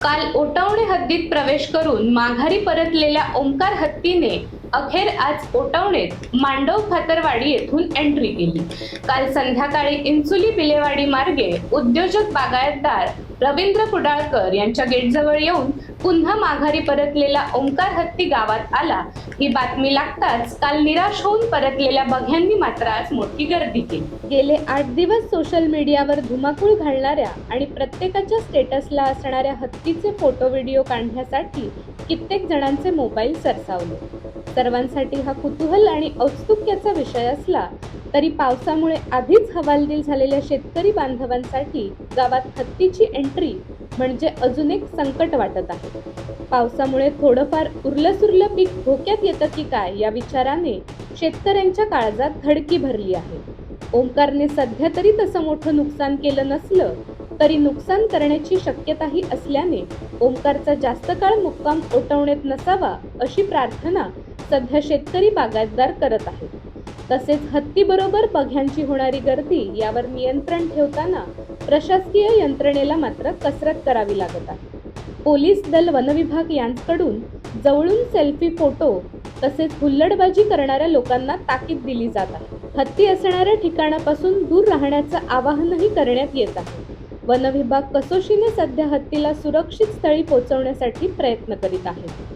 काल ओटावणे हद्दीत प्रवेश करून माघारी परतलेल्या ओंकार हत्तीने अखेर आज ओटावणेत मांडव फातरवाडी येथून एंट्री केली. काल संध्याकाळी इन्सुली बिलेवाडी मार्गे उद्योजक बागायतदार रवींद्र कुडाळकर यांच्या गेटजवळ येऊन पुन्हा माघारी परतलेला ओंकार हत्ती गावात आला. ही बातमी लागताच काल निराश होऊन परतलेल्या बघ्यांनी मात्र आज मोठी गर्दी केली. गेले आठ दिवस सोशल मीडियावर धुमाकूळ घालणाऱ्या आणि प्रत्येकाच्या स्टेटसला असणाऱ्या हत्तीचे फोटो व्हिडिओ काढण्यासाठी कित्येक जणांचे मोबाईल सरसावले. सर्वांसाठी हा कुतूहल आणि औत्सुक्याचा विषय असला तरी पावसामुळे आधीच हवालदिल झालेल्या शेतकरी बांधवांसाठी गावात हत्तीची एंट्री म्हणजे अजून एक संकट वाटत आहे. पावसामुळे थोडंफार उरलं सुरलं पीक धोक्यात येतं की काय या विचाराने शेतकऱ्यांच्या काळजात धडकी भरली आहे. ओंकारने सध्या तरी तसं मोठं नुकसान केलं नसलं तरी नुकसान करण्याची शक्यताही असल्याने ओंकारचा जास्त काळ मुक्काम ओटवण्यात नसावा अशी प्रार्थना सध्या शेतकरी बागायतदार करत आहेत. तसेच हत्तीबरोबर बघ्यांची होणारी गर्दी यावर नियंत्रण ठेवताना प्रशासकीय यंत्रणेला मात्र कसरत करावी लागत आहे. पोलीस दल वनविभाग यांकडून जवळून सेल्फी फोटो तसेच हुल्लडबाजी करणाऱ्या लोकांना ताकीद दिली जात आहे. हत्ती असणाऱ्या ठिकाणापासून दूर राहण्याचं आवाहनही करण्यात येत आहे. वनविभाग कसोशीने सध्या हत्तीला सुरक्षित स्थळी पोहोचवण्यासाठी प्रयत्न करीत आहे.